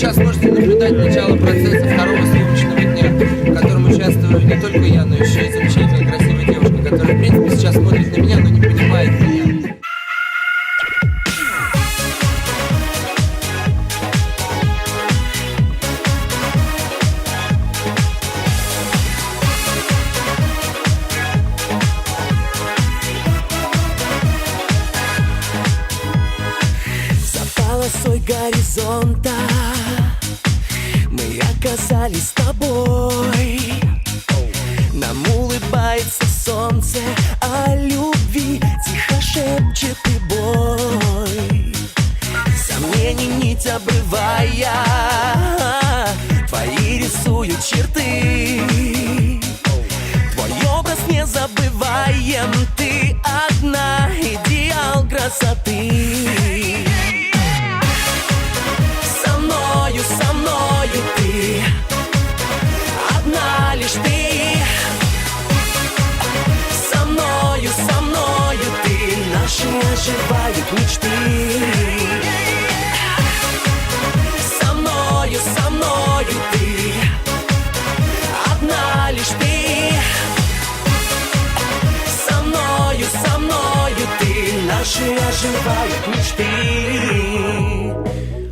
сейчас можете наблюдать начало процесса второго съемочного дня, в котором участвую не только я, но еще и замечательная красивая девушка, которая, в принципе, сейчас смотрит на меня, но не понимает меня. За полосой горизонта оказались с тобой. Нам улыбается солнце О любви тихо шепчет прибой Сомнений нить обрывая Твои рисуют черты. Твой образ не забываем Ты одна идеал красоты оживают мечты. Со мною, со мною ты. Одна лишь ты. Со мною, со мною ты. Наши оживают мечты.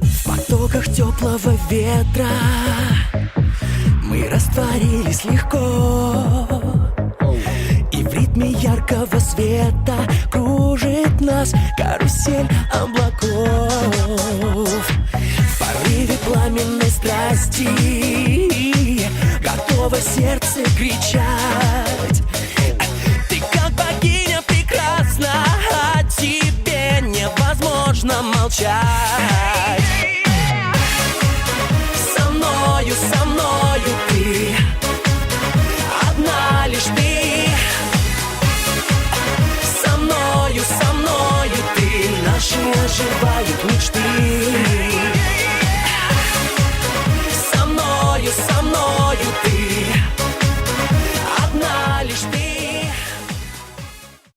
В потоках теплого ветра Мы растворились легко ритме яркого света Кружит нас карусель облаков В порыве пламенной страсти Готово сердце кричать Ты как богиня прекрасна, о тебе невозможно молчать. should